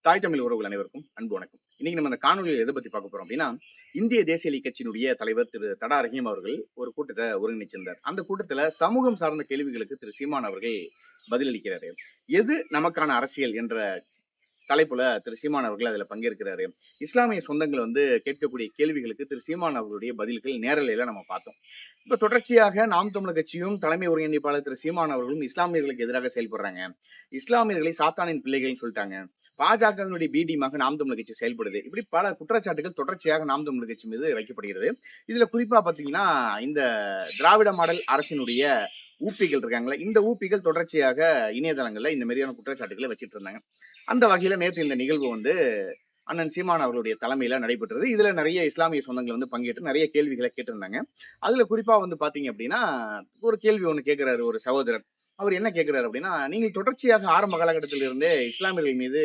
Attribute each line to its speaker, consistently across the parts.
Speaker 1: தாய் தமிழ் உறவுகள் அனைவருக்கும் அன்பு வணக்கம். இன்னைக்கு நம்ம அந்த காணொலியில் எதை பத்தி பார்க்க போறோம் அப்படின்னா இந்திய தேசிய லீக் கட்சியினுடைய தலைவர் திரு தடா ரஹீம் அவர்கள் ஒரு கூட்டத்தை ஒருங்கிணைச்சிருந்தார். அந்த கூட்டத்துல சமூகம் சார்ந்த கேள்விகளுக்கு திரு சீமான் அவர்கள் பதிலளிக்கிறாரு. எது நமக்கான அரசியல் என்ற தலைப்புல திரு சீமான் அவர்கள் அதுல பங்கேற்கிறாரு. இஸ்லாமிய சொந்தங்கள் வந்து கேட்கக்கூடிய கேள்விகளுக்கு திரு சீமான் அவர்களுடைய பதில்கள் நேரலையில நம்ம பார்த்தோம். இப்ப தொடர்ச்சியாக நாம் தமிழர் கட்சியும் தலைமை ஒருங்கிணைப்பாளர் திரு சீமான் அவர்களும் இஸ்லாமியர்களுக்கு எதிராக செயல்படுறாங்க. இஸ்லாமியர்களை சாத்தானின் பிள்ளைகள்னு சொல்லிட்டாங்க. பாஜகவினுடைய பிடிமாக நாம் தமிழர் கட்சி செயல்படுது. இப்படி பல குற்றச்சாட்டுகள் தொடர்ச்சியாக நாம் தமிழர் கட்சி மீது வைக்கப்படுகிறது. இதுல குறிப்பா பாத்தீங்கன்னா இந்த திராவிட மாடல் அரசினுடைய ஊப்பிகள் இருக்காங்களே இந்த ஊப்பிகள் தொடர்ச்சியாக இணையதளங்கள்ல இந்த மாதிரியான குற்றச்சாட்டுகளை வச்சிட்டு இருந்தாங்க. அந்த வகையில நேற்று இந்த நிகழ்வு வந்து அண்ணன் சீமான் அவர்களுடைய தலைமையில நடைபெற்றது. இதுல நிறைய இஸ்லாமிய சொந்தங்கள் வந்து பங்கேற்று நிறைய கேள்விகளை கேட்டிருந்தாங்க. அதுல குறிப்பா வந்து பாத்தீங்க அப்படின்னா ஒரு கேள்வி ஒன்று கேட்கிறாரு ஒரு சகோதரர். அவர் என்ன கேட்கிறாரு அப்படின்னா நீங்கள் தொடர்ச்சியாக ஆரம்ப காலகட்டத்திலிருந்தே இஸ்லாமியர்கள் மீது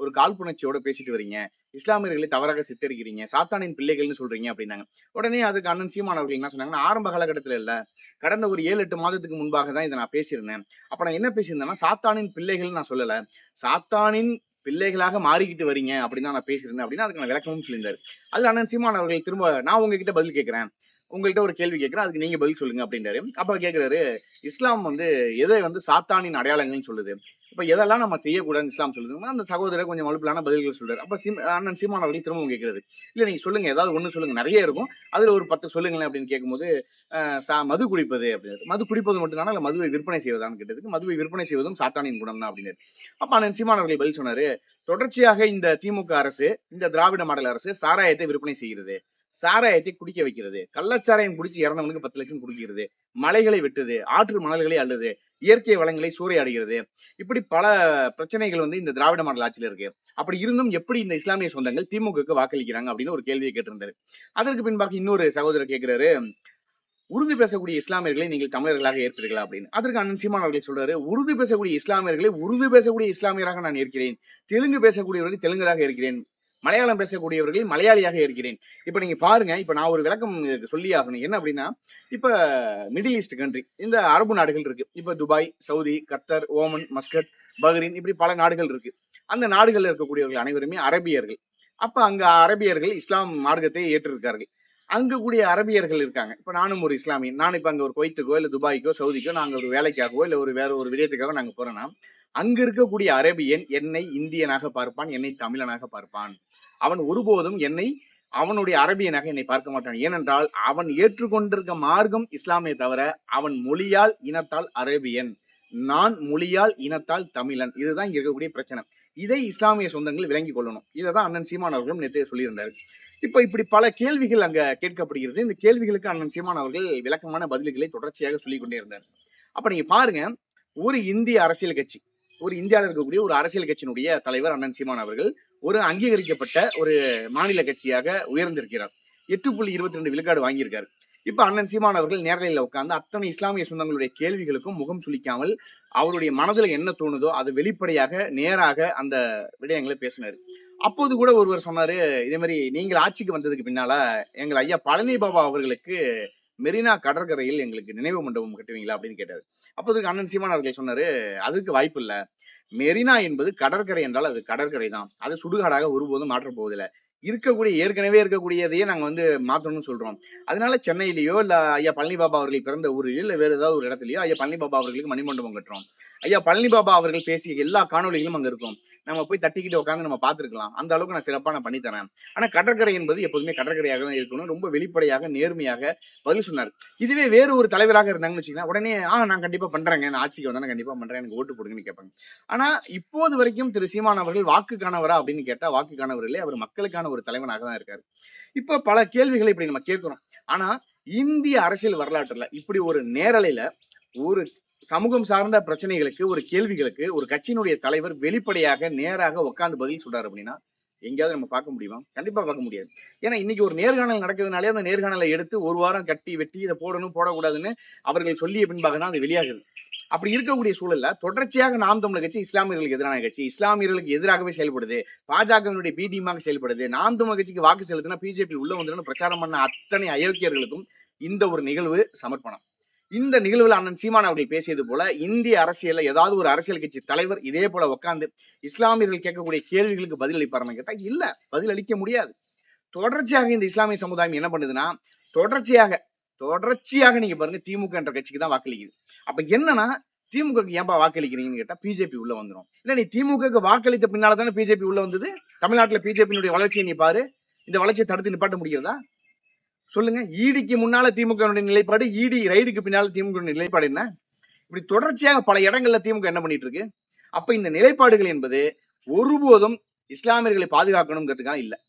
Speaker 1: ஒரு காழ்ப்புணர்ச்சியோட பேசிட்டு வரீங்க. இஸ்லாமியர்களை தவறாக சித்தரிக்கிறீங்க. சாத்தானின் பிள்ளைகள்னு சொல்றீங்க அப்படின்னாங்க. உடனே அதுக்கு அண்ணன் சீமான் அவர்கள் என்ன சொன்னாங்கன்னா ஆரம்ப காலகட்டத்தில் இல்லை. கடந்த ஒரு ஏழு எட்டு மாதத்துக்கு முன்பாக தான் இதை நான் பேசியிருந்தேன். அப்போ நான் என்ன பேசியிருந்தேன்னா சாத்தானின் பிள்ளைகள் நான் சொல்லலை. சாத்தானின் பிள்ளைகளாக மாறிக்கிட்டு வரீங்க அப்படின்னு தான் நான் பேசியிருந்தேன் அப்படின்னா அதுக்கு நான் விளக்கமும் சொல்லியிருந்தாரு. அதில் அண்ணன் சீமான் அவர்கள் திரும்ப நான் உங்ககிட்ட பதில் கேட்குறேன் உங்கள்கிட்ட ஒரு கேள்வி கேட்கிறேன் அதுக்கு நீங்க பதில் சொல்லுங்க அப்படின்றாரு. அப்ப கேட்குறாரு இஸ்லாம் வந்து எதை வந்து சாத்தானின் அடையாளங்கள்னு சொல்லுது? இப்ப எதெல்லாம் நம்ம செய்யக்கூடாதுன்னு இஸ்லாம் சொல்லுதுன்னா அந்த சகோதரர் கொஞ்சம் மலுப்பிலான பதில்கள் சொல்றாரு. அப்ப சிம் அண்ணன் சீமான் அவர்கள் திரும்பவும் கேட்கிறாரு இல்ல நீங்க சொல்லுங்க. ஏதாவது ஒண்ணு சொல்லுங்க. நிறைய இருக்கும். அதுல ஒரு பத்து சொல்லுங்களேன் அப்படின்னு கேட்கும்போது சா- மது குடிப்பது அப்படின்னு மது குடிப்பது மட்டும்தானா? இல்ல மதுவை விற்பனை செய்வதான்னு கேட்டதுக்கு மதுவை விற்பனை செய்வதும் சாத்தானின் குணம் தான் அப்படின்னு அப்ப அண்ணன் சீமான் அவர்கள் பதில் சொன்னாரு தொடர்ச்சியாக இந்த திமுக அரசு இந்த திராவிட மாடல் அரசு சாராயத்தை விற்பனை செய்கிறது. சாராயத்தை குடிக்க வைக்கிறது. கள்ளச்சாராயம் குடிச்சு இறந்தவனுக்கு பத்து லட்சம் குடிக்கிறது. மலைகளை வெட்டுது. ஆற்று மணல்களை அள்ளுது. இயற்கை வளங்களை சூறையாடுகிறது. இப்படி பல பிரச்சனைகள் வந்து இந்த திராவிட மாடல் ஆட்சியில இருக்கு. அப்படி இருந்தும் எப்படி இந்த இஸ்லாமிய சொந்தங்கள் திமுகவுக்கு வாக்களிக்கிறாங்க அப்படின்னு ஒரு கேள்வியை கேட்டிருந்தாரு. அதற்கு பின்பாக இன்னொரு சகோதரர் கேட்கிறாரு உருது பேசக்கூடிய இஸ்லாமியர்களை நீங்கள் தமிழர்களாக ஏற்பீர்களா அப்படின்னு. அதற்கு அண்ணன் சீமான் அவர்கள் சொல்றாரு உருது பேசக்கூடிய இஸ்லாமியர்களை உருது பேசக்கூடிய இஸ்லாமியராக நான் இருக்கிறேன் தெலுங்கு பேசக்கூடியவர்கள் தெலுங்கராக இருக்கிறேன் மலையாளம் பேசக்கூடியவர்களில் மலையாளியாக இருக்கிறேன். இப்ப நீங்க பாருங்க இப்ப நான் ஒரு விளக்கம் இதுக்கு சொல்லி ஆகணும். என்ன அப்படின்னா இப்ப மிடில் ஈஸ்ட் கண்ட்ரி இந்த அரபு நாடுகள் இருக்கு. இப்ப Dubai Saudi Qatar Oman Muscat Bahrain இப்படி பல நாடுகள் இருக்கு. அந்த நாடுகள்ல இருக்கக்கூடியவர்கள் அனைவருமே அரபியர்கள். அப்ப அங்க அரபியர்கள் இஸ்லாம் மார்க்கத்தை ஏற்றிருக்கார்கள். அங்க கூடிய அரபியர்கள் இருக்காங்க. இப்ப நானும் ஒரு இஸ்லாமியன். நான் இப்ப அங்க ஒரு குவைத்துக்கோ இல்லை துபாய்க்கோ சவுதிக்கோ நாங்க ஒரு வேலைக்காகவோ இல்ல ஒரு வேற ஒரு விதயத்துக்காக நாங்க போகிறோன்னா அங்க இருக்கக்கூடிய அரேபியன் என்னை இந்தியனாக பார்ப்பான் என்னை தமிழனாக பார்ப்பான். அவன் ஒருபோதும் என்னை அவனுடைய அரபியனாக என்னை பார்க்க மாட்டான். ஏனென்றால் அவன் ஏற்றுக்கொண்டிருக்க மார்க்கம் இஸ்லாமிய தவிர அவன் மொழியால் இனத்தால் அரேபியன். நான் மொழியால் இனத்தால் தமிழன். இதுதான் இங்க இருக்கக்கூடிய பிரச்சனை. இதை இஸ்லாமிய சொந்தங்கள் விளங்கிக் கொள்ளணும். இதை தான் அண்ணன் சீமான் அவர்களும் நேற்று சொல்லியிருந்தாரு. இப்ப இப்படி பல கேள்விகள் அங்க கேட்கப்படுகிறது. இந்த கேள்விகளுக்கு அண்ணன் சீமான் அவர்கள் விளக்கமான பதில்களை தொடர்ச்சியாக சொல்லிக் கொண்டே இருந்தார். அப்ப நீங்க பாருங்க ஒரு இந்திய அரசியல் கட்சி ஒரு இந்தியாவில் இருக்கக்கூடிய ஒரு அரசியல் கட்சியினுடைய தலைவர் அண்ணன் சீமான் அவர்கள் ஒரு அங்கீகரிக்கப்பட்ட ஒரு மாநில கட்சியாக உயர்ந்திருக்கிறார். எட்டு புள்ளி இருபத்தி ரெண்டு விழுக்காடு வாங்கியிருக்காரு. இப்ப அண்ணன் சீமான் அவர்கள் நேரலையில் உட்கார்ந்து அத்தனை இஸ்லாமிய சொந்தங்களுடைய கேள்விகளுக்கும் முகம் சுளிக்காமல் அவருடைய மனதுல என்ன தோணுதோ அது வெளிப்படையாக நேராக அந்த விடயங்களை பேசினாரு. அப்போது கூட ஒருவர் சொன்னாரு இதே மாதிரி நீங்கள் ஆட்சிக்கு வந்ததுக்கு பின்னால எங்கள் ஐயா பழனி பாபா அவர்களுக்கு மெரினா கடற்கரையில் எங்களுக்கு நினைவு மண்டபம் கட்டுவீங்களா அப்படின்னு கேட்டாரு. அப்போதுக்கு அண்ணன் சீமான் அவர்கள் சொன்னார் அதுக்கு வாய்ப்பு இல்லை. மெரினா என்பது கடற்கரை என்றால் அது கடற்கரை தான். அது சுடுகாடாக ஒருபோதும் மாற்றப் போவதில்லை. இருக்கக்கூடிய ஏற்கனவே இருக்கக்கூடியதையே நாங்கள் வந்து மாற்றணும்னு சொல்கிறோம் அதனால சென்னையிலேயோ இல்லை ஐயா பழனி பாபா அவர்கள் பிறந்த ஊரில் இல்லை வேறு ஏதாவது ஒரு இடத்துலையோ ஐயா பழனி பாபா அவர்களுக்கு மணிமண்டபம் கட்டுறோம். ஐயா பழனி பாபா அவர்கள் பேசிய எல்லா காணொளிகளும் அங்கே இருக்கும். நம்ம போய் தட்டிக்கிட்டு உட்காந்து நம்ம பார்த்துருக்கலாம். அந்த அளவுக்கு நான் சிறப்பாக நான் பண்ணி தரேன். கடற்கரை என்பது எப்போதுமே கடற்கரையாக தான் இருக்கணும். ரொம்ப வெளிப்படையாக நேர்மையாக பதில் சொன்னார். இதுவே வேறு ஒரு தலைவராக இருந்தாங்கன்னு வச்சுக்கோங்க உடனே ஆ நான் கண்டிப்பாக பண்ணுறேங்க நான் ஆட்சிக்கு வந்தால் நான் கண்டிப்பாக பண்ணுறேன் எனக்கு ஓட்டு போடுங்கன்னு கேட்பாங்க. ஆனால் இப்போது வரைக்கும் திரு சீமான் அவர்கள் வாக்குக்கானவரா அப்படின்னு கேட்டால் வாக்குக்கானவர் இல்லை அவர் மக்களுக்கான ஒரு தலைவனாக தான் இருக்கார். இப்போ பல கேள்விகளை இப்படி நம்ம கேட்குறோம். ஆனால் இந்திய அரசியல் வரலாற்றில் இப்படி ஒரு நேரலையில் ஒரு சமூகம் சார்ந்த பிரச்சனைகளுக்கு ஒரு கேள்விகளுக்கு ஒரு கட்சியினுடைய தலைவர் வெளிப்படையாக நேராக உட்காந்து பதில் சொல்றாரு அப்படின்னா எங்கேயாவது நம்ம பார்க்க முடியுமா? கண்டிப்பா பார்க்க முடியாது. ஏன்னா இன்னைக்கு ஒரு நேர்காணல் நடக்குதுனாலே அந்த நேர்காணலை எடுத்து ஒரு வாரம் கட்டி வெட்டி இதை போடணும் போடக்கூடாதுன்னு அவர்கள் சொல்லிய பின்பாக தான் அது வெளியாகுது. அப்படி இருக்கக்கூடிய சூழல்ல தொடர்ச்சியாக நாம் தமிழர் கட்சி இஸ்லாமியர்களுக்கு எதிரான கட்சி இஸ்லாமியர்களுக்கு எதிராகவே செயல்படுது. பாஜகவினுடைய பிடிமாக செயல்படுது. நாம் தமிழர் கட்சிக்கு வாக்கு செலுத்தினா பிஜேபி உள்ள வந்துடும் பிரச்சாரம் பண்ண அத்தனை அயோக்கியர்களுக்கும் இந்த ஒரு நிகழ்வு சமர்ப்பணம். இந்த நிகழ்வில் அண்ணன் சீமான் அவர்கள் பேசியது போல இந்திய அரசியல்ல ஏதாவது ஒரு அரசியல் கட்சி தலைவர் இதே போல உட்காந்து இஸ்லாமியர்கள் கேட்கக்கூடிய கேள்விகளுக்கு பதில் அளிப்பாருன்னு கேட்டா இல்ல பதில் அளிக்க முடியாது. தொடர்ச்சியாக இந்த இஸ்லாமிய சமுதாயம் என்ன பண்ணுதுன்னா தொடர்ச்சியாக தொடர்ச்சியாக நீங்க பாருங்க திமுக என்ற கட்சிக்கு தான் வாக்களிக்குது. அப்ப என்னன்னா திமுக ஏன்பா வாக்களிக்கிறீங்கன்னு கேட்டா பிஜேபி உள்ள வந்துடும் இல்ல நீ திமுக வாக்களித்த பின்னால தானே பிஜேபி உள்ள வந்தது? தமிழ்நாட்டுல பிஜேபியினுடைய வளர்ச்சியை நீ பாரு. இந்த வளர்ச்சியை தடுத்து நிப்பாட்ட முடிகிறதா? சொல்லுங்க. ஈடிக்கு முன்னால திமுக நிலைப்பாடு ஈடி ரைடுக்கு பின்னால திமுக நிலைப்பாடு என்ன? இப்படி தொடர்ச்சியாக பல இடங்கள்ல திமுக என்ன பண்ணிட்டு இருக்கு? அப்ப இந்த நிலைப்பாடுகள் என்பது ஒருபோதும் இஸ்லாமியர்களை பாதுகாக்கணுங்கிறதுக்காக இல்ல.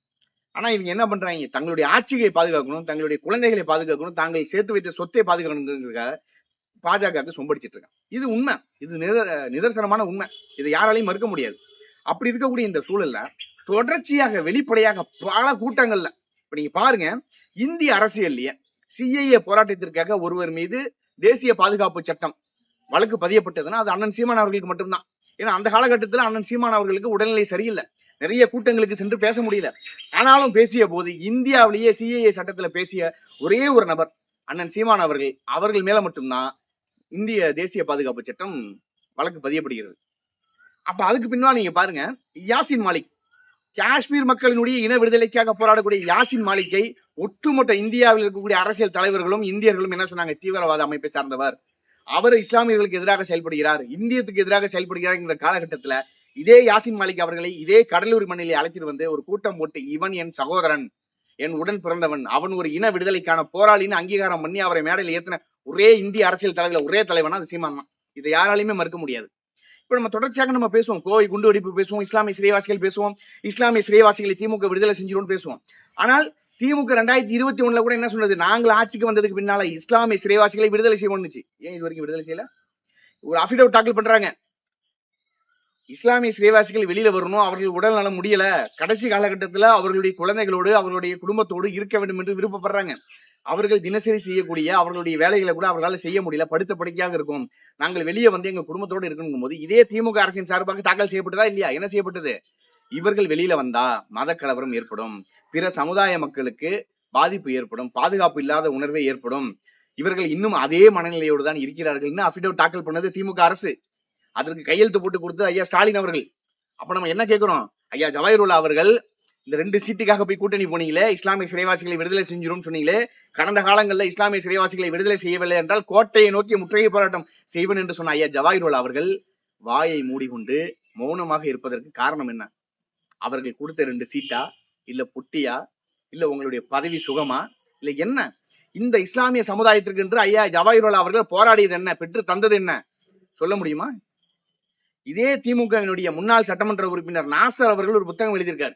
Speaker 1: ஆனா இவங்க என்ன பண்றாங்க? தங்களுடைய ஆட்சியை பாதுகாக்கணும் தங்களுடைய குழந்தைகளை பாதுகாக்கணும் தாங்கள் சேர்த்து வைத்த சொத்தை பாதுகாக்கணுங்கிறதுக்காக பாஜகவுக்கு சொம்படிச்சிட்டு இருக்காங்க. இது உண்மை. இது நித- நிதர்சனமான உண்மை. இதை யாராலையும் மறுக்க முடியாது. அப்படி இருக்கக்கூடிய இந்த சூழல்ல தொடர்ச்சியாக வெளிப்படையாக பல கூட்டங்கள்ல இப்ப நீங்க பாருங்க இந்திய அரசியல்லையே சிஐஏ போராட்டத்திற்காக ஒருவர் மீது தேசிய பாதுகாப்பு சட்டம் வழக்கு பதியப்பட்டதுன்னா அது அண்ணன் சீமான் அவர்களுக்கு மட்டும்தான். ஏன்னா அந்த காலகட்டத்தில் அண்ணன் சீமான் அவர்களுக்கு உடல்நிலை சரியில்லை. நிறைய கூட்டங்களுக்கு சென்று பேச முடியல. ஆனாலும் பேசிய போது இந்தியாவிலேயே சிஏஏ சட்டத்தில் பேசிய ஒரே ஒரு நபர் அண்ணன் சீமான் அவர்கள் அவர்கள் மேல மட்டும்தான் இந்திய தேசிய பாதுகாப்பு சட்டம் வழக்கு பதியப்படுகிறது. அப்ப அதுக்கு பின்னால் நீங்க பாருங்க யாசின் மாலிக் காஷ்மீர் மக்களினுடைய இன விடுதலைக்காக போராடக்கூடிய யாசின் மாலிக்கை ஒட்டுமொத்த இந்தியாவில் இருக்கக்கூடிய அரசியல் தலைவர்களும் இந்தியர்களும் என்ன சொன்னாங்க? தீவிரவாத அமைப்பை சார்ந்தவர். அவர் இஸ்லாமியர்களுக்கு எதிராக செயல்படுகிறார். இந்தியத்துக்கு எதிராக செயல்படுகிறார் என்ற காலகட்டத்தில் இதே யாசின் மாலிக் அவர்களை இதே கடலூர் மண்ணிலே அழைச்சிட்டு வந்து ஒரு கூட்டம் போட்டு இவன் என் சகோதரன் என் உடன் பிறந்தவன் அவன் ஒரு இன விடுதலைக்கான போராளின்னு அங்கீகாரம் பண்ணி அவரை மேடையில் ஏத்தின ஒரே இந்திய அரசியல் தலைவர் ஒரே தலைவனா அது சீமான் தான். இதை யாராலையுமே மறுக்க முடியாது. இப்ப நம்ம தொடர்ச்சியாக நம்ம பேசுவோம். கோவை குண்டு வெடிப்பு பேசுவோம். இஸ்லாமிய சிறைவாசிகள் பேசுவோம். இஸ்லாமிய சிறைவாசிகளை திமுக விடுதலை செஞ்சிடும் பேசுவோம். ஆனால் திமுக ரெண்டாயிரத்தி இருபத்தி ஒண்ணுல கூட என்ன சொன்னது நாங்கள் ஆட்சிக்கு வந்ததுக்கு பின்னால இஸ்லாமிய சிறைவாசிகளை விடுதலை செய்வோம்னுச்சு ஏன் இது வரைக்கும் விடுதலை செய்யல? ஒரு அஃபிடவிட் தாக்கல் பண்றாங்க. இஸ்லாமிய சிறைவாசிகள் வெளியில வரணும் அவர்கள் உடல் நலம் முடியல. கடைசி காலகட்டத்துல அவர்களுடைய குழந்தைகளோடு அவர்களுடைய குடும்பத்தோடு இருக்க வேண்டும் என்று விருப்பப்படுறாங்க. அவர்கள் தினசரி செய்யக்கூடிய அவர்களுடைய வேலைகளை கூட அவர்களால் செய்ய முடியல. படுத்த படுக்கையாக இருக்கும். நாங்கள் வெளியே வந்து எங்க குடும்பத்தோடு இருக்கணும் போது இதே திமுக அரசின் சார்பாக தாக்கல் செய்யப்பட்டதா இல்லையா? என்ன செய்யப்பட்டது? இவர்கள் வெளியில வந்தா மத கலவரம் ஏற்படும். பிற சமுதாய மக்களுக்கு பாதிப்பு ஏற்படும். பாதுகாப்பு இல்லாத உணர்வே ஏற்படும். இவர்கள் இன்னும் அதே மனநிலையோடு தான் இருக்கிறார்கள்னு அஃபிடவிட் தாக்கல் பண்ணது திமுக அரசு. அதற்கு கையெழுத்து போட்டு கொடுத்து ஐயா ஸ்டாலின் அவர்கள். அப்ப நம்ம என்ன கேட்கிறோம்? ஐயா ஜவாஹிருல்லா அவர்கள் இந்த ரெண்டு சீட்டுக்காக போய் கூட்டணி போனீங்களே இஸ்லாமிய சிறைவாசிகளை விடுதலை செஞ்சிடும் சொன்னீங்களே கடந்த காலங்களில் இஸ்லாமிய சிறைவாசிகளை விடுதலை செய்யவில்லை என்றால் கோட்டையை நோக்கி முற்றுகை போராட்டம் செய்வன் என்று சொன்ன ஐயா ஜவாஹிரோல் அவர்கள் வாயை மூடிக்கொண்டு மௌனமாக இருப்பதற்கு காரணம் என்ன? அவர்கள் கொடுத்த ரெண்டு சீட்டா? இல்ல புட்டியா? இல்ல உங்களுடைய பதவி சுகமா? இல்ல என்ன? இந்த இஸ்லாமிய சமுதாயத்திற்கு என்று ஐயா ஜவாஹிரோல் அவர்கள் போராடியது என்ன? பெற்று தந்தது என்ன? சொல்ல முடியுமா? இதே திமுகவினுடைய முன்னாள் சட்டமன்ற உறுப்பினர் நாசர் அவர்கள் ஒரு புத்தகம் எழுதியிருக்காரு.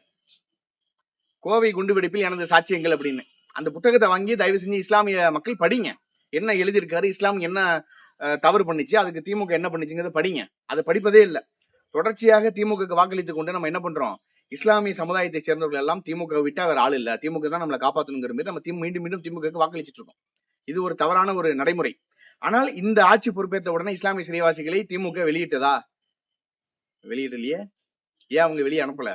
Speaker 1: கோவை குண்டுவெடிப்பில் எனது சாட்சியங்கள் அப்படின்னு. அந்த புத்தகத்தை வாங்கி தயவு செஞ்சு இஸ்லாமிய மக்கள் படிங்க. என்ன எழுதியிருக்காரு இஸ்லாம் என்ன தவறு பண்ணுச்சு அதுக்கு திமுக என்ன பண்ணுச்சுங்கிறத படிங்க. அதை படிப்பதே இல்லை. தொடர்ச்சியாக திமுக வாக்களித்து கொண்டு நம்ம என்ன பண்றோம்? இஸ்லாமிய சமுதாயத்தை சேர்ந்தவர்கள் எல்லாம் திமுக விட்டா வேற ஆள் இல்லை. திமுக தான் நம்மளை காப்பாற்றணுங்கிற மாதிரி நம்ம மீண்டும் மீண்டும் திமுக வாக்களிச்சுட்டு இருக்கோம். இது ஒரு தவறான ஒரு நடைமுறை. ஆனால் இந்த ஆட்சி பொறுப்பேற்ற உடனே இஸ்லாமிய சிறைவாசிகளை திமுக வெளியிட்டதா? வெளியிடலையே. ஏன் அவங்க வெளியே அனுப்பல?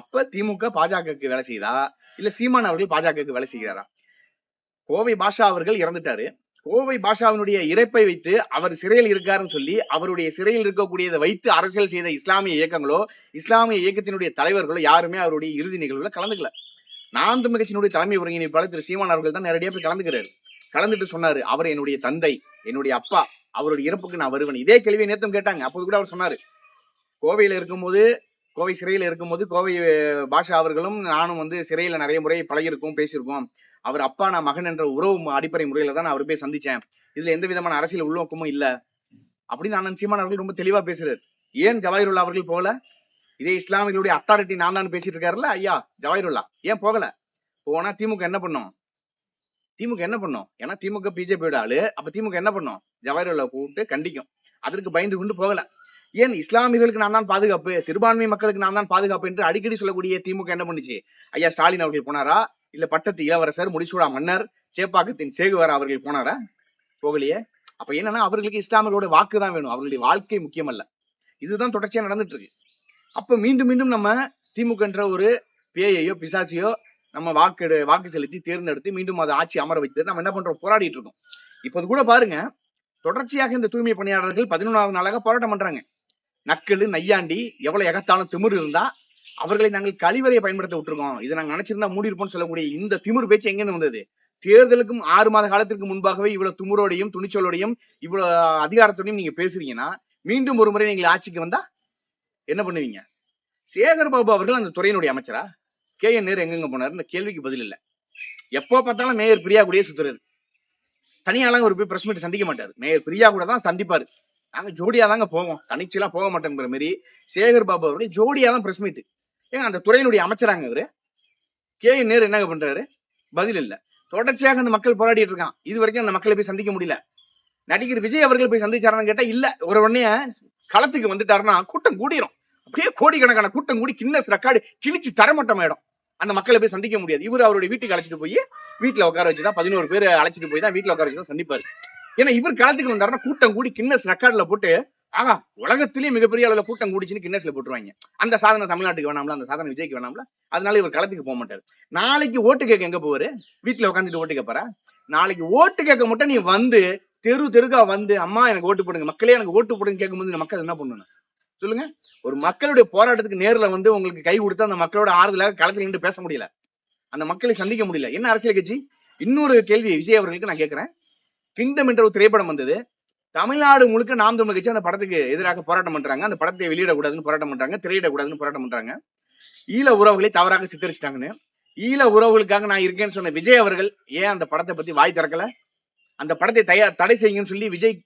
Speaker 1: அப்ப திமுக பாஜகவுக்கு வேலை செய்யுதா? இல்ல சீமான் அவர்கள் பாஜகவுக்கு வேலை செய்கிறாரா? கோவை பாஷா அவர்கள் இறந்துட்டாரு. கோவை பாஷாவினுடைய இறப்பை வைத்து அவர் சிறையில் இருக்காருன்னு சொல்லி அவருடைய சிறையில் இருக்கக்கூடியதை வைத்து அரசியல் செய்த இஸ்லாமிய இயக்கங்களோ இஸ்லாமிய இயக்கத்தினுடைய தலைவர்களோ யாருமே அவருடைய இறுதி நிகழ்வுல கலந்துக்கல. நான் தமிழ் கட்சியினுடைய தலைமை ஒருங்கிணைப்பாளர் திரு சீமான் அவர்கள் தான் நேரடியாக போய் கலந்துக்கிறாரு. கலந்துட்டு சொன்னாரு அவர் என்னுடைய தந்தை என்னுடைய அப்பா அவருடைய இறப்புக்கு நான் வருவேன். இதே கேள்வியை நேத்தம் கேட்டாங்க. அப்போது கூட அவர் சொன்னாரு. கோவையில இருக்கும்போது கோவை சிறையில் இருக்கும்போது கோவை பாஷா அவர்களும் நானும் வந்து சிறையில நிறைய முறை பழகிருக்கோம் பேசியிருக்கோம். அவர் அப்பா நான் மகன் என்ற உறவு அடிப்படை முறையில தான் நான் அவர் போய் சந்திச்சேன். இதுல எந்த விதமான அரசியல் உள்நோக்கமும் இல்லை. அப்படின்னு அண்ணன் சீமான் அவர்கள் ரொம்ப தெளிவா பேசுறாரு. ஏன் ஜவாஹிருல்லா அவர்கள் போகல? இதே இஸ்லாமியர்களுடைய அத்தாரிட்டி நான் தான் பேசிட்டு இருக்காருல்ல? ஐயா ஜவாஹிருல்லா ஏன் போகல? போனா திமுக என்ன பண்ணும்? திமுக என்ன பண்ணும்? ஏன்னா திமுக பிஜேபியோட ஆளு. அப்ப திமுக என்ன பண்ணும்? ஜவாஹிருல்லா கூப்பிட்டு கண்டிக்கும். அதற்கு பயந்து கொண்டு போகல. ஏன் இஸ்லாமியர்களுக்கு நான் தான் பாதுகாப்பு சிறுபான்மை மக்களுக்கு நான் தான் பாதுகாப்பு என்று அடிக்கடி சொல்லக்கூடிய திமுக என்ன பண்ணுச்சு? ஐயா ஸ்டாலின் அவர்கள் போனாரா? இல்ல பட்டத்து இளவரசர் முடிசூடா மன்னர் சேப்பாக்கத்தின் சேகுவார் அவர்கள் போனாரா? போகலையே. அப்ப என்னன்னா அவர்களுக்கு இஸ்லாமியர்களோட வாக்கு தான் வேணும். அவர்களுடைய வாழ்க்கை முக்கியமல்ல. இதுதான் தொடர்ச்சியா நடந்துட்டு இருக்கு அப்ப மீண்டும் மீண்டும் நம்ம திமுக என்ற ஒரு பேயையோ பிசாசியோ நம்ம வாக்கு வாக்கு செலுத்தி தேர்ந்தெடுத்து மீண்டும் அதை ஆட்சி அமர வைத்து நம்ம என்ன பண்றோம்? போராடிட்டு இருக்கோம். இப்போது கூட பாருங்க தொடர்ச்சியாக இந்த தூய்மை பணியாளர்கள் பதினொன்றாவது நாளாக போராட்டம் பண்றாங்க. நக்கல் நையாண்டி எவ்வளவு எகத்தாலும் திமிரு இருந்தா அவர்களை நாங்கள் கழிவறையை பயன்படுத்த விட்டுருக்கோம். இதை நாங்கள் நினைச்சிருந்தா மூடி இருப்போம்னு சொல்லக்கூடிய இந்த திமிர் பேச்சு எங்கேருந்து வந்தது? தேர்தலுக்கும் ஆறு மாத காலத்திற்கு முன்பாகவே இவ்வளவு துமுரோடையும் துணிச்சலோடையும் இவ்வளவு அதிகாரத்தோடையும் நீங்க பேசுறீங்கன்னா மீண்டும் ஒரு முறை நீங்கள் ஆட்சிக்கு வந்தா என்ன பண்ணுவீங்க? சேகர் பாபு அவர்கள் அந்த துறையினுடைய அமைச்சரா? கே என் நேர் எங்கெங்க போனார்? இந்த கேள்விக்கு பதில் இல்லை. எப்போ பார்த்தாலும் மேயர் பிரியா கூடயே சுத்துறது தனியாலாம் ஒரு போய் பிரஸ் மீட் சந்திக்க மாட்டார். மேயர் பிரியா கூட தான் சந்திப்பாரு. நாங்க ஜோடியாக தாங்க போவோம். தனிச்செல்லாம் போக மாட்டோங்கிற மாரி சேகர் பாபு அவருடைய ஜோடியா தான் பிரஸ் மீட் ஏங்க அந்த துறையினுடைய அமைச்சராங்க இவரு. கே நேரு என்னங்க பண்றாரு? பதில் இல்ல. தொடர்ச்சியாக அந்த மக்கள் போராடிட்டு இருக்கான். இது வரைக்கும் அந்த மக்களை போய் சந்திக்க முடியல. நடிகர் விஜய் அவர்கள் போய் சந்திச்சாரான்னு கேட்டா இல்ல. ஒரு உடனே களத்துக்கு வந்துட்டாருன்னா கூட்டம் கூடிரும். அப்படியே கோடிக்கணக்கான கூட்டம் கூடி கின்னஸ் ரெக்கார்டு கிழிச்சு தரமட்டம் ஆயிடும் அந்த மக்களை போய் சந்திக்க முடியாது. இவர் அவருடைய வீட்டுக்கு அழைச்சிட்டு போய் வீட்டில் உட்கார வச்சு தான் பதினோரு பேர் அழைச்சிட்டு போய் தான் வீட்டில் உட்கார வச்சு தான் சந்திப்பாரு. ஏன்னா இவர் களத்துக்கு வந்தாருன்னா கூட்டம் கூடி கின்னஸ் ரெக்கார்ட்ல போட்டு ஆகா உலகத்திலேயே மிகப்பெரிய அளவுல கூட்டம் கூடிச்சுன்னு கின்னஸ்ல போட்டுருவாங்க. அந்த சாதனை தமிழ்நாட்டுக்கு வேணாம்ல அந்த சாதனை விஜய்க்கு வேணாம்ல அதனால இவர் களத்துக்கு போக மாட்டாரு. நாளைக்கு ஓட்டு கேட்க எங்க போவாரு? வீட்டுல உட்காந்துட்டு ஓட்டு கேட்பாரா? நாளைக்கு ஓட்டு கேட்க மட்டும் நீ வந்து தெரு தெருக்கா வந்து அம்மா எனக்கு ஓட்டு போடுங்க மக்களே எனக்கு ஓட்டு போடுங்க கேட்கும்போது இந்த மக்கள் என்ன பண்ணணும் சொல்லுங்க. ஒரு மக்களுடைய போராட்டத்துக்கு நேர்ல வந்து உங்களுக்கு கை கொடுத்து அந்த மக்களோட ஆறுதலாக களத்துல நின்று பேச முடியல. அந்த மக்களை சந்திக்க முடியல. என்ன அரசியல் கட்சி? இன்னொரு கேள்வி விஜய் அவர்களுக்கு நான் கேட்கிறேன். கிங்டம் என்ற ஒரு திரைப்படம் வந்தது. தமிழ்நாடு முழுக்க நாம் தமிழ் கட்சி அந்த படத்துக்கு எதிராக போராட்டம் பண்றாங்க. அந்த படத்தை வெளியிடக்கூடாதுன்னு போராட்டம் பண்றாங்க. திரையிடக்கூடாதுன்னு போராட்டம் பண்றாங்க. ஈழ உறவுகளை தவறாக சித்தரிச்சிட்டாங்கன்னு. ஈழ உறவுகளுக்காக நான் இருக்கேன்னு சொன்ன விஜய் அவர்கள் ஏன் அந்த படத்தை பத்தி வாய் திறக்கல? அந்த படத்தை தயார் தடை செய்யுங்கன்னு சொல்லி விஜய்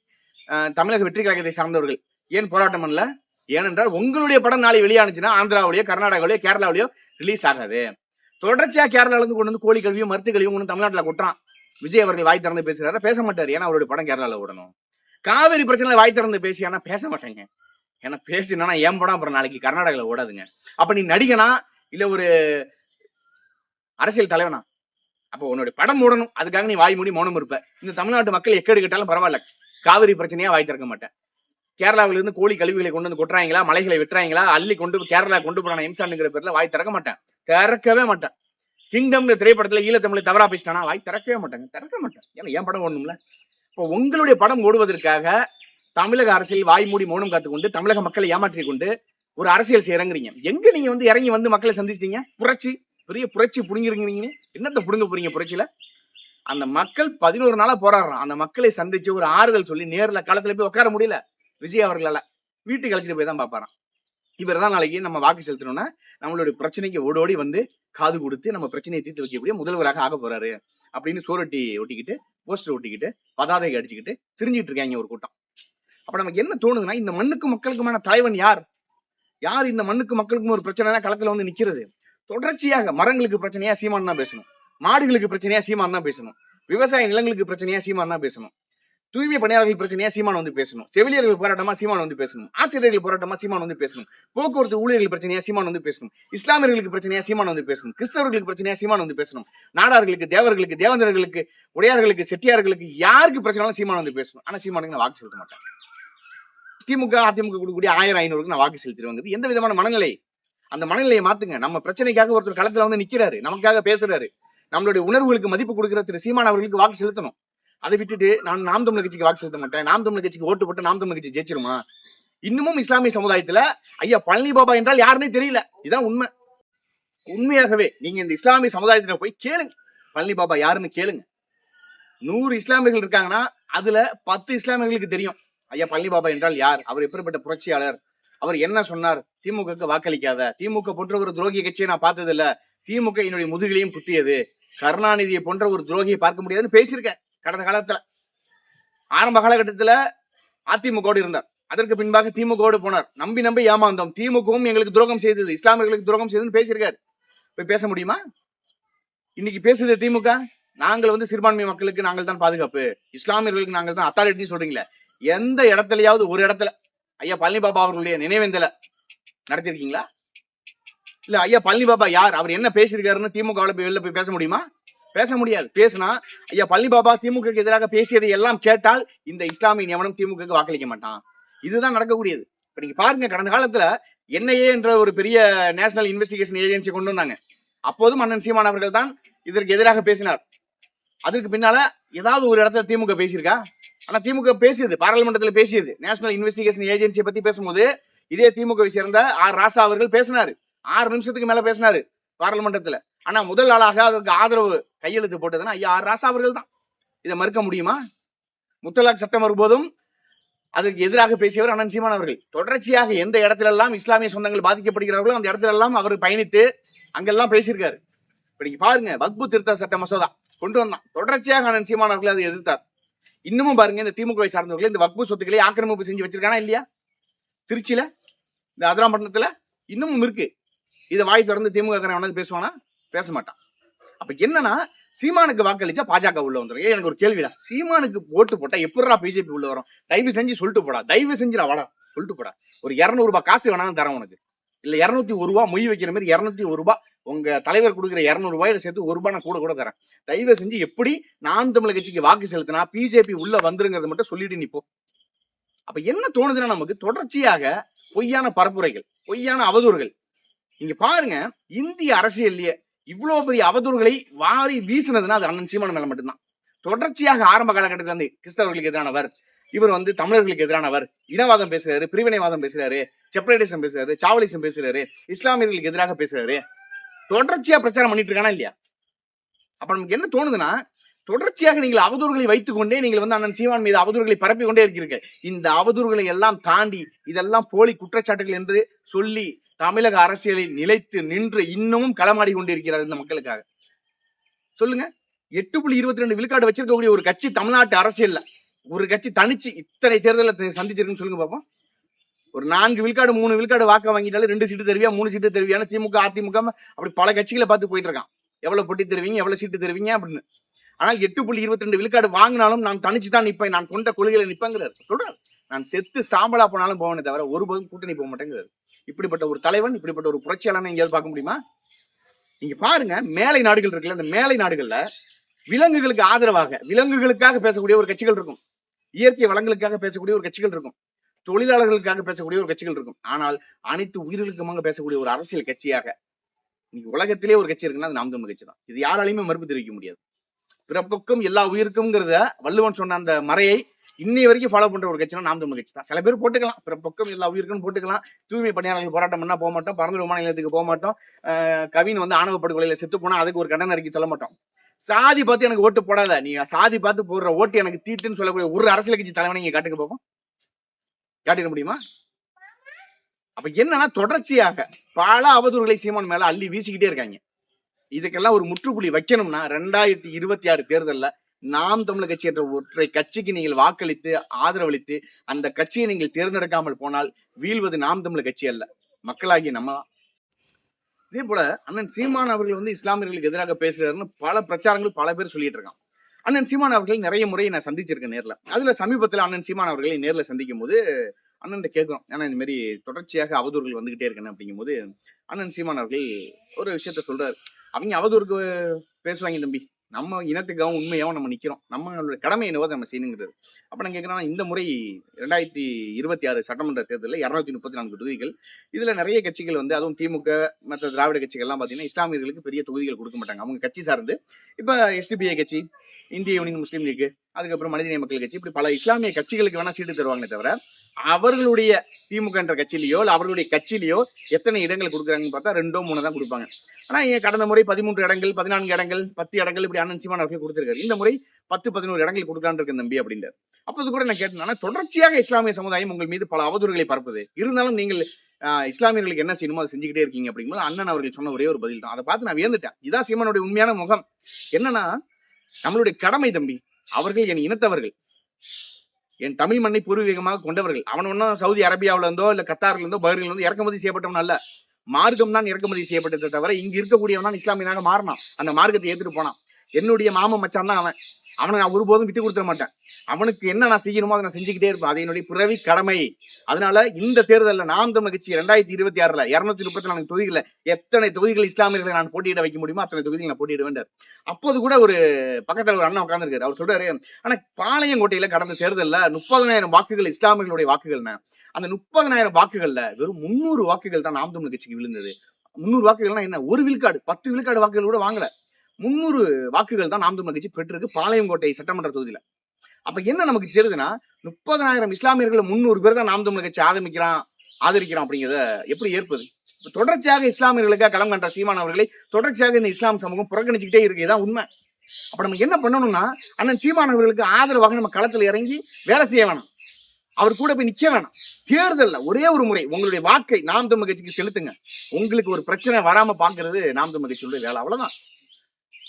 Speaker 1: தமிழக வெற்றி கழகத்தை சார்ந்தவர்கள் ஏன் போராட்டம் பண்ணல? ஏனென்றால் உங்களுடைய படம் நாளை வெளியானுச்சுன்னா ஆந்திராவிலேயோ கர்நாடகாவிலேயோ கேரளாவிலேயோ ரிலீஸ் ஆகாது. தொடர்ச்சியா கேரளாவிலிருந்து கொண்டு வந்து கோழி கல்வியும் மருத்துவ கல்வியும் கொண்டு கொட்டுறான். விஜய் அவர்கள் வாய் திறந்து பேசுறாரு. பேச மாட்டாரு. ஏன்னா அவருடைய படம் கேரளாவில் ஓடணும். காவேரி பிரச்சனை வாய் திறந்து பேசி ஆனா பேச மாட்டேங்க. ஏன்னா பேசினா ஏன் படம் அப்புறம் நாளைக்கு கர்நாடகாவில் ஓடாதுங்க. அப்ப நீ நடிகனா இல்ல ஒரு அரசியல் தலைவனா? அப்போ உன்னுடைய படம் மூடணும். அதுக்காக நீ வாய் மூடி மௌனம் இருப்ப. இந்த தமிழ்நாட்டு மக்கள் எக்கேடு கேட்டாலும் பரவாயில்ல. காவிரி பிரச்சனையா வாய் திறக்க மாட்டேன். கேரளாவில இருந்து கோழி கழிவுகளை கொண்டு வந்து கொட்டுறாங்களா? மலைகளை வெட்டுறாங்களா? அள்ளி கொண்டு கேரளா கொண்டு போறான? எம்சான்ங்கிற பேர்ல வாய் திறக்க மாட்டேன். திறக்கவே மாட்டேன். கிங்டம்ல திரைப்படத்தில் ஈழத்தமிழை தவறா பேசிட்டானா? வாய் திறக்கவே மாட்டாங்க. திறக்க மாட்டேன் ஏன்னா என் படம் ஓடணும்ல? இப்போ உங்களுடைய படம் ஓடுவதற்காக தமிழக அரசியல் வாய் மூடி மௌனம் காத்துக்கொண்டு தமிழக மக்களை ஏமாற்றி கொண்டு ஒரு அரசியல் செய்யறங்கிறீங்க. எங்க நீங்க வந்து இறங்கி வந்து மக்களை சந்திச்சிட்டீங்க? புரட்சி. பெரிய புரட்சி புடுங்கிருக்கீங்க என்னத்த புடுங்க போறீங்க புரட்சியில? அந்த மக்கள் பதினோரு நாளா போராடுறான். அந்த மக்களை சந்திச்சு ஒரு ஆறுதல் சொல்லி நேரில் களத்துல போய் உட்கார முடியல. விஜய் அவர்களால. வீட்டுக்கு அழைச்சிட்டு போய் தான் பாப்பாரான் இவர் தான் நாளைக்கு நம்ம வாக்கு செலுத்தணும்னா நம்மளுடைய பிரச்சனைக்கு ஓடோடி வந்து காது கொடுத்து நம்ம பிரச்சனையை தீர்த்து வைக்கக்கூடிய முதல்வராக ஆக போறாரு அப்படின்னு சோரட்டி ஒட்டிக்கிட்டு போஸ்டர் ஒட்டிக்கிட்டு பதாதைகள் அடிச்சுக்கிட்டு திரிஞ்சிட்டு இருக்காங்க ஒரு கூட்டம். அப்ப நமக்கு என்ன தோணுதுன்னா இந்த மண்ணுக்கு மக்களுக்குமான தலைவன் யார்? யார் இந்த மண்ணுக்கு மக்களுக்கும் ஒரு பிரச்சனைனா களத்துல வந்து நிக்கிறது? தொடர்ச்சியாக மரங்களுக்கு பிரச்சனையா சீமான் தான் பேசணும். மாடுகளுக்கு பிரச்சனையா சீமான் தான் பேசணும். விவசாய நிலங்களுக்கு பிரச்சனையா சீமான் தான் பேசணும். தூய்மை பணியாளர்கள் பிரச்சனையா சீமான் வந்து பேசணும். செவிலியர்கள் போராட்டமா சீமான் வந்து பேசணும். ஆசிரியர்கள் போராட்டமா சீமான் வந்து பேசணும். போக்குவரத்து ஊழியர்கள் பிரச்சனையா சீமான் வந்து பேசணும். இஸ்லாமியர்களுக்கு பிரச்சனையா சீமான் வந்து பேசணும். கிறிஸ்தவர்களுக்கு பிரச்சனையா சீமான் வந்து பேசணும். நாடார்களுக்கு தேவர்களுக்கு தேவந்தர்களுக்கு உடையார்களுக்கு செட்டியார்களுக்கு யாருக்கு பிரச்சனைனாலும் சீமான் வந்து பேசணும். ஆனா சீமானுக்கு நான் வாக்கு செலுத்த மாட்டேன். திமுக அதிமுக கொடுக்கக்கூடிய ஆயிரம் ஐநூறுக்கு நான் வாக்கு செலுத்திடுவாங்க எந்த விதமான மனநிலை? அந்த மனநிலையை மாத்துங்க. நம்ம பிரச்சனைக்காக ஒருத்தர் களத்துல வந்து நிக்கிறாரு. நமக்காக பேசுறாரு. நம்மளுடைய உணர்வுகளுக்கு மதிப்பு கொடுக்கிற திரு சீமான் அவர்களுக்கு வாக்கு செலுத்தணும். அதை விட்டுட்டு நான் நாம் தமிழ் கட்சிக்கு வாக்கு செலுத்த மாட்டேன். நாம் தமிழ் கட்சிக்கு ஓட்டு போட்டு நாம் தமிழ் கட்சி ஜெயிச்சிருமா? இன்னமும் இஸ்லாமிய சமுதாயத்துல ஐயா பழனி பாபா என்றால் யாருன்னே தெரியல. இதுதான் உண்மை. உண்மையாகவே நீங்க இந்த இஸ்லாமிய சமுதாயத்தின போய் கேளுங்க. பழனி பாபா யாருன்னு கேளுங்க. நூறு இஸ்லாமியர்கள் இருக்காங்கன்னா அதுல பத்து இஸ்லாமியர்களுக்கு தெரியும். ஐயா பழனி பாபா என்றால் யார்? அவர் எப்படிப்பட்ட புரட்சியாளர்? அவர் என்ன சொன்னார்? திமுகவுக்கு வாக்களிக்காத. திமுக போன்ற ஒரு துரோகி கட்சியை நான் பார்த்தது இல்ல திமுக என்னுடைய முதுகிலையும் குத்தியது. கருணாநிதியை போன்ற ஒரு துரோகியை பார்க்க முடியாதுன்னு பேசியிருக்கேன். கடந்த காலத்துல ஆரம்ப காலகட்டத்துல அதிமுகவோடு இருந்தார். அதற்கு பின்பாக திமுகவோடு போனார். நம்பி நம்பி ஏமாந்தோம். திமுகவும் எங்களுக்கு துரோகம் செய்தது. இஸ்லாமியர்களுக்கு துரோகம் செய்ததுன்னு பேசியிருக்காரு. போய் பேச முடியுமா? இன்னைக்கு பேசுது திமுக. நாங்கள் வந்து சிறுபான்மை மக்களுக்கு நாங்கள் தான் பாதுகாப்பு. இஸ்லாமியர்களுக்கு நாங்கள் தான் அத்தாரிட்டின்னு சொல்றீங்களே. எந்த இடத்துலயாவது ஒரு இடத்துல ஐயா பழனி பாபா அவர்களுடைய நினைவேந்தல நடத்திருக்கீங்களா இல்ல ஐயா பழனி பாபா யார்? அவர் என்ன பேசியிருக்காருன்னு திமுகவில் போய் வெளில போய் பேச முடியுமா? பேச முடியாது. பேசினா ஐயா பள்ளி பாபா திமுக எதிராக பேசியதை எல்லாம் கேட்டால் இந்த இஸ்லாமிய எவனும் திமுக வாக்களிக்க மாட்டான். இதுதான் நடக்கக்கூடியது. இப்ப நீங்க பாருங்க கடந்த காலத்துல என்ஐஏ என்ற ஒரு பெரிய நேஷனல் இன்வெஸ்டிகேஷன் ஏஜென்சி கொண்டு வந்தாங்க. அப்போதும் அண்ணன் சீமான் அவர்கள் தான் இதற்கு எதிராக பேசினார். அதற்கு பின்னால ஏதாவது ஒரு இடத்துல திமுக பேசியிருக்கா? ஆனா திமுக பேசியது பாராளுமன்றத்துல பேசியது நேஷனல் இன்வெஸ்டிகேஷன் ஏஜென்சியை பத்தி பேசும்போது இதே திமுகவை சேர்ந்த ஆர் ராசா அவர்கள் பேசினாரு. ஆறு நிமிஷத்துக்கு மேல பேசினாரு பாராளுமன்றத்துல. ஆனா முதல் ஆளாக அதற்கு ஆதரவு கையெழுத்து போட்டதுன்னா ஐயா ஆர் ராசா அவர்கள் தான் இதை மறுக்க முடியுமா? முத்தலாக் சட்டம் வரும்போதும் அதுக்கு எதிராக பேசியவர் அண்ணன் சீமான் அவர்கள். தொடர்ச்சியாக எந்த இடத்திலெல்லாம் இஸ்லாமிய சொந்தங்கள் பாதிக்கப்படுகிறார்களோ அந்த இடத்துல எல்லாம் அவர் பயணித்து அங்கெல்லாம் பேசியிருக்காரு. இப்படி பாருங்க வக்பு திருத்த சட்ட மசோதா கொண்டு வந்தான். தொடர்ச்சியாக அண்ணன் சீமான் அவர்கள் அதை எதிர்த்தார். இன்னமும் பாருங்க இந்த திமுகவை சார்ந்தவர்கள் இந்த வக்பு சொத்துக்களை ஆக்கிரமிப்பு செஞ்சு வச்சிருக்கானா இல்லையா? திருச்சியில இந்த அதிராம்பட்டினத்துல இன்னமும் இருக்கு. இதை வாய் தொடர்ந்து திமுக காரன் பேசுவானா? பேச மாட்டான் அப்ப என்னன்னா சீமானுக்கு வாக்களிச்சா பாஜக உள்ள வந்துடும் ஏன் எனக்கு ஒரு கேள்விடா. சீமானுக்கு ஓட்டு போட்டா எப்படிடா பிஜேபி உள்ள வரும்? தயவு செஞ்சு சொல்லிட்டு போடா. தயவு செஞ்சுடா வாடா. சொல்லிட்டு போடா. ஒரு இரநூறு ரூபாய் காசு வேணாலும் தரேன் உனக்கு. இல்ல இரநூத்தி ஒரு ரூபாய் மொய் வைக்கிற மாதிரி இரநூத்தி ஒரு ரூபாய் உங்க தலைவர் கொடுக்குற இரநூறு ரூபாயில சேர்த்து ஒரு ரூபாய் நான் கூட கூட தரேன். தயவு செஞ்சு எப்படி நான் தமிழர் கட்சிக்கு வாக்கு செலுத்தினா பிஜேபி உள்ள வந்துருங்கிறத மட்டும் சொல்லிட்டு நிப்போ அப்ப என்ன தோணுதுன்னா நமக்கு தொடர்ச்சியாக பொய்யான பரப்புரைகள் பொய்யான அவதூறுகள். இங்க பாருங்க இந்திய அரசியல்லையே இவ்வளவு பெரிய அவதூறுகளை வாரி வீசினதுன்னா அது அண்ணன் சீமான் மேல மட்டும்தான். தொடர்ச்சியாக ஆரம்ப காலகட்டத்தில் வந்து கிறிஸ்தவர்களுக்கு எதிரானவர் இவர் வந்து தமிழர்களுக்கு எதிரானவர் இனவாதம் பேசுறாரு பிரிவினைவாதம் பேசுறாரு செப்பரேட்டிசம் பேசுறாரு சாவலிசம் பேசுறாரு இஸ்லாமியர்களுக்கு எதிராக பேசுறாரு. தொடர்ச்சியா பிரச்சாரம் பண்ணிட்டு இருக்கானா இல்லையா? அப்ப நமக்கு என்ன தோணுதுன்னா தொடர்ச்சியாக நீங்கள் அவதூறுகளை வைத்துக் கொண்டே நீங்கள் வந்து அண்ணன் சீமான் மீது அவதூறுகளை பரப்பி கொண்டே இருக்கிறீர்கள் இந்த அவதூறுகளை எல்லாம் தாண்டி இதெல்லாம் போலி குற்றச்சாட்டுகள் என்று சொல்லி தமிழக அரசியலில் நிலைத்து நின்று இன்னமும் களமாடி கொண்டிருக்கிறார் இந்த மக்களுக்காக. சொல்லுங்க. எட்டு புள்ளி இருபத்தி ரெண்டு விழுக்காடு வச்சிருக்கக்கூடிய ஒரு கட்சி தமிழ்நாட்டு அரசியல்ல. ஒரு கட்சி தனிச்சு இத்தனை தேர்தலில் சந்திச்சிருக்குன்னு சொல்லுங்க பாப்போம். ஒரு நான்கு விழுக்காடு மூணு விழுக்காடு வாக்க வாங்கிட்டாலும் ரெண்டு சீட்டு தருவியா மூணு சீட்டு தருவியான்னு திமுக அதிமுக அப்படி பல கட்சிகளை பார்த்து போயிட்டு இருக்கான். எவ்வளவு பொட்டி தருவீங்க எவ்வளவு சீட்டு தருவீங்க அப்படின்னு. ஆனால் எட்டு புள்ளி இருபத்தி ரெண்டு விழுக்காடு வாங்கினாலும் நான் தனிச்சு தான் நிற்பேன் நான் கொண்ட கொள்கையில நிற்பேங்கிறார் சொல்றாரு. நான் செத்து சாம்பலா போனாலும் போவனே தவிர ஒரு பக்கம் கூட்டணி போக மாட்டேங்குது. இப்படிப்பட்ட ஒரு தலைவன் இப்படிப்பட்ட ஒரு புரட்சியாளனை எங்கேயாவது பார்க்க முடியுமா? நீங்க பாருங்க மேலை நாடுகள் இருக்குல்ல அந்த மேலை நாடுகள்ல விலங்குகளுக்கு ஆதரவாக விலங்குகளுக்காக பேசக்கூடிய ஒரு கட்சிகள் இருக்கும். இயற்கை வளங்களுக்காக பேசக்கூடிய ஒரு கட்சிகள் இருக்கும். தொழிலாளர்களுக்காக பேசக்கூடிய ஒரு கட்சிகள் இருக்கும். ஆனால் அனைத்து உயிர்களுக்குமாக பேசக்கூடிய ஒரு அரசியல் கட்சியாக இன்னைக்கு உலகத்திலே ஒரு கட்சி இருக்குன்னா அது நாம் தமிழ் கட்சி தான். இது யாராலையுமே மறுப்பு தெரிவிக்க முடியாது. பிறப்புக்கும் எல்லா உயிருக்கும்ங்கிறத வள்ளுவன் சொன்ன அந்த மறையை இன்னி வரைக்கும் ஃபாலோ பண்ற ஒரு கட்சினா நாம் தமிழ் கட்சி தான். சில பேர் போட்டுக்கலாம். பிறப்புக்கும் எல்லா உயிருக்கும் போட்டுக்கலாம். தூய்மை பணியாளர்கள் போராட்டம் பண்ணா போக மாட்டோம். பரந்தூர் விமான நிலையத்துக்கு போக மாட்டோம். கவின் வந்து ஆணவ படுகொலையில செத்து போனா அதுக்கு ஒரு கண்டன அறிக்கை சொல்ல மாட்டோம். சாதி பார்த்து எனக்கு ஓட்டு போடாத. நீ சாதி பார்த்து போடுற ஓட்டு எனக்கு தீட்டுன்னு சொல்லக்கூடிய ஒரு அரசியல் கட்சி தலைவனை நீங்க காட்டுங்க காட்டிட முடியுமா? அப்ப என்னன்னா தொடர்ச்சியாக பல அவதூறுகளை சீமான் மேல அள்ளி வீசிக்கிட்டே இருக்காங்க. இதுக்கெல்லாம் ஒரு முற்றுப்புள்ளி வைக்கணும்னா ரெண்டாயிரத்தி இருபத்தி ஆறு தேர்தலில் நாம் தமிழர் கட்சி என்ற ஒற்றை கட்சிக்கு நீங்கள் வாக்களித்து ஆதரவளித்து அந்த கட்சியை நீங்கள் தேர்ந்தெடுக்காமல் போனால் வீழ்வது நாம் தமிழர் கட்சி அல்ல. மக்களாகிய நம்ம இதே போல அண்ணன் சீமான் அவர்கள் வந்து இஸ்லாமியர்களுக்கு எதிராக பேசுறாருன்னு பல பிரச்சாரங்கள் பல பேர் சொல்லிட்டு இருக்கான் அண்ணன் சீமான் அவர்கள் நிறைய முறை நான் சந்திச்சிருக்கேன் நேர்ல. அதுல சமீபத்துல அண்ணன் சீமான் அவர்களை நேர்ல சந்திக்கும் போது அண்ணன் கேட்கும் ஏன்னா இந்த மாதிரி தொடர்ச்சியாக அவதூறுகள் வந்துகிட்டே இருக்கேன் அப்படிங்கும் போது அண்ணன் சீமான் அவர்கள் ஒரு விஷயத்த சொல்றாரு. அவங்க அவதூறுக்கு பேசுவாங்க தம்பி. நம்ம இனத்துக்காகவும் உண்மையாகவும் நம்ம நிற்கிறோம் நம்மளோட கடமை என்னவோ நம்ம செய்யணுங்கிறது. அப்போ நான் கேட்கிறேன் இந்த முறை ரெண்டாயிரத்தி இருபத்தி ஆறு சட்டமன்ற தேர்தலில் இருநூத்தி முப்பத்தி நான்கு தொகுதிகள். இதுல நிறைய கட்சிகள் வந்து அதுவும் திமுக மற்ற திராவிட கட்சிகள் எல்லாம் பாத்தீங்கன்னா இஸ்லாமியர்களுக்கு பெரிய தொகுதிகள் கொடுக்க மாட்டாங்க. அவங்க கட்சி சார்ந்து. இப்போ எஸ்டிபிஐ கட்சி இந்திய யூனியன் முஸ்லீம் லீக் அதுக்கப்புறம் மனிதநேய மக்கள் கட்சி இப்படி பல இஸ்லாமிய கட்சிகளுக்கு வேணா சீட்டு தருவாங்களே தவிர அவர்களுடைய திமுக என்ற கட்சியிலேயோ இல்லை அவர்களுடைய கட்சியிலேயோ எத்தனை இடங்கள் கொடுக்குறாங்கன்னு பார்த்தா ரெண்டோ மூணு தான் கொடுப்பாங்க. ஆனால் இங்கே கடந்த முறை பதிமூன்று இடங்கள் பதினான்கு இடங்கள் பத்து இடங்கள் இப்படி அண்ணன் சீமான் அவர்கள் கொடுத்துருக்காரு. இந்த முறை பத்து பதினோரு இடங்கள் கொடுக்கலான்னு இருக்க தம்பி அப்படின்றார் அப்போது கூட நான் கேட்டேன்னா தொடர்ச்சியாக இஸ்லாமிய சமுதாயம் உங்கள் மீது பல அவதூறுகளை பரப்புது. இருந்தாலும் நீங்கள் இஸ்லாமியர்களுக்கு என்ன செய்யணுமோ அதை செஞ்சுக்கிட்டே இருக்கீங்க அப்படிங்கும்போது அண்ணன் அவர்கள் சொன்ன ஒரே ஒரு பதில் தான் அதை பார்த்து நான் வியந்துட்டேன். இதான் சீமானுடைய உண்மையான முகம். என்னன்னா நம்மளுடைய கடமை தம்பி அவர்கள் என் இனத்தவர்கள். என் தமிழ் மண்ணை பூர்வீகமாக கொண்டவர்கள். அவன் ஒன்றும் சவுதி அரேபியாவுல இருந்தோ இல்ல கத்தார்ல இருந்தோ பஹ்ரைன்ல இருந்தோ இறக்குமதி செய்யப்பட்டவன் அல்ல. மார்க்கம் தான் இறக்குமதி செய்யப்பட்டதை தவிர இங்க இருக்கக்கூடியவன் தான் இஸ்லாமியனாக மாறினான். அந்த மார்க்கத்தை ஏத்துட்டு போனான். என்னுடைய மாமன் மச்சான் தான் அவன். அவனை நான் ஒருபோதும் விட்டு கொடுத்துட மாட்டேன். அவனுக்கு என்ன நான் செய்யணுமோ அதை நான் செஞ்சுக்கிட்டே இருப்பேன். அது என்னுடைய பிறவி கடமை. அதனால இந்த தேர்தலில் நாம் தமிழ் கட்சி ரெண்டாயிரத்தி இருபத்தி ஆறுல இருநூத்தி முப்பத்தி நான்கு தொகுதிகளில் எத்தனை தொகுதிகள் இஸ்லாமியர்களை நான் போட்டியிட வைக்க முடியுமோ அத்தனை தொகுதிகள் நான் போட்டியிட வேண்டார் அப்போது கூட ஒரு பக்கத்தில் ஒரு அண்ணன் உட்கார்ந்திருக்காரு. அவர் சொல்றாரு ஆனா பாளையங்கோட்டையில கடந்த தேர்தலில் முப்பதனாயிரம் வாக்குகள் இஸ்லாமியர்களுடைய வாக்குகள்னா அந்த முப்பதனாயிரம் வாக்குகள்ல வெறும் முன்னூறு வாக்குகள் தான் நாம் தமிழ் கட்சிக்கு விழுந்தது. முன்னூறு வாக்குகள்னா என்ன? ஒரு விழுக்காடு பத்து விழுக்காடு வாக்குகள் கூட வாங்கல. முன்னூறு வாக்குகள் தான் நாம் தமிழ் கட்சி பெற்றிருக்கு பாளையங்கோட்டை சட்டமன்ற தொகுதியில. அப்ப என்ன நமக்கு தெரியுதுன்னா முப்பதனாயிரம் இஸ்லாமியர்கள் முன்னூறு பேர் தான் நாம் தமிழர் கட்சி ஆதரிக்கிறான் ஆதரிக்கிறான் அப்படிங்கிறத எப்படி ஏற்பது? தொடர்ச்சியாக இஸ்லாமியர்களுக்காக களம் கண்ட சீமான் அவர்களை தொடர்ச்சியாக இந்த இஸ்லாம் சமூகம் புறக்கணிச்சுக்கிட்டே இருக்கு. இதான் உண்மை. அப்ப நம்ம என்ன பண்ணணும்னா அண்ணன் சீமான் அவர்களுக்கு ஆதரவாக நம்ம களத்துல இறங்கி வேலை செய்ய வேணாம். அவர் கூட போய் நிக்க வேணாம். தேர்தல்ல ஒரே ஒரு முறை உங்களுடைய வாக்கை நாம் தமிழ் கட்சிக்கு செலுத்துங்க. உங்களுக்கு ஒரு பிரச்சனை வராம பாக்குறது நாம் தமிழ் கட்சியுடைய வேலை. அவ்வளவுதான்.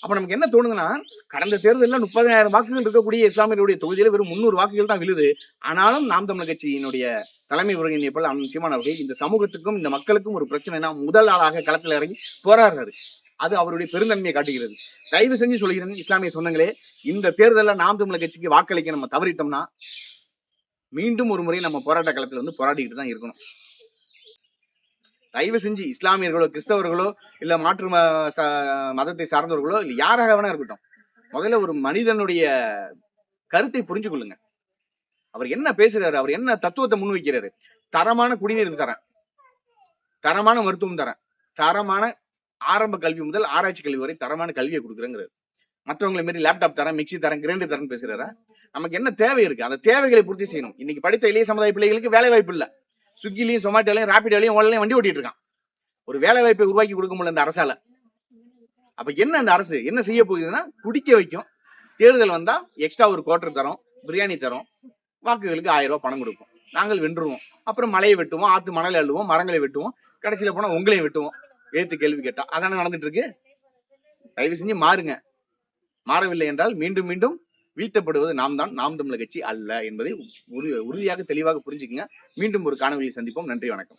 Speaker 1: அப்ப நமக்கு என்ன தோணுதுன்னா கடந்த தேர்தலில் முப்பதாயிரம் வாக்குகள் இருக்கக்கூடிய இஸ்லாமியருடைய தொகுதியில வெறும் முந்நூறு வாக்குகள் தான் விழுது. ஆனாலும் நாம் தமிழ் கட்சியினுடைய தலைமை ஒருங்கிணைப்பாளர் அண்ணன் சீமான் அவர்கள் இந்த சமூகத்துக்கும் இந்த மக்களுக்கும் ஒரு பிரச்சனைனா முதல் ஆளாக களத்தில் இறங்கி போராடுறாரு. அது அவருடைய பெருந்தன்மையை காட்டுகிறது. தயவு செஞ்சு சொல்கிறேன் இஸ்லாமிய சொந்தங்களே இந்த தேர்தலில் நாம் தமிழ் கட்சிக்கு வாக்களிக்க நம்ம தவறிட்டோம்னா மீண்டும் ஒரு முறை நம்ம போராட்ட களத்தில் வந்து போராடிக்கிட்டு தான் இருக்கணும். தயவு செஞ்சு இஸ்லாமியர்களோ கிறிஸ்தவர்களோ இல்ல மாற்று ம- ச- மதத்தை சார்ந்தவர்களோ இல்லை யாராக வேணா இருக்கட்டும் முதல்ல ஒரு மனிதனுடைய கருத்தை புரிஞ்சு கொள்ளுங்க. அவர் என்ன பேசுறாரு அவர் என்ன தத்துவத்தை முன்வைக்கிறாரு தரமான குடிநீர் தரேன் தரமான மருத்துவம் தரேன் தரமான ஆரம்ப கல்வி முதல் ஆராய்ச்சி கல்வி வரை தரமான கல்வியை கொடுக்குறேங்கிறாரு. மற்றவங்களை மாரி லேப்டாப் தரேன் மிக்சி தரேன் கிரைண்டர் தரேன் பேசுறாரு? நமக்கு என்ன தேவை இருக்கு? அந்த தேவைகளை பூர்த்தி செய்யணும். இன்னைக்கு படித்த இளைய சமுதாய பிள்ளைகளுக்கு வேலை வாய்ப்பு இல்ல. ஸ்விக்கிலையும் சொமாட்டோலையும் ராபிடோலையும் ஓலையும் வண்டி ஓட்டிட்டு இருக்கான் ஒரு வேலை வாய்ப்பை உருவாக்கி கொடுக்க முடியல இந்த அரசால. அப்ப என்ன அந்த அரசு? என்ன செய்ய போகுதுன்னா குடிக்க வைக்கும். தேர்தல் வந்தா எக்ஸ்ட்ரா ஒரு குவார்டர் தரோம் பிரியாணி தரோம். வாக்குகளுக்கு ஆயிரம் ரூபாய் பணம் கொடுப்போம். நாங்கள் வென்றுருவோம். அப்புறம் மலையை வெட்டுவோம் ஆத்து மணலை அள்ளுவோம் மரங்களை வெட்டுவோம். கடைசியில போனா உங்களையும் வெட்டுவோம். எழுத்து கேள்வி கேட்டா. அதானே நடந்துட்டு இருக்கு தயவு செஞ்சு மாறுங்க. மாறவில்லை என்றால் மீண்டும் மீண்டும் வீழ்த்தப்படுவது நாம் தான் நாம் தமிழர் கட்சி அல்ல என்பதை உறு- உறுதியாக தெளிவாக புரிஞ்சுக்கங்க. மீண்டும் ஒரு காணொலியை சந்திப்போம். நன்றி வணக்கம்.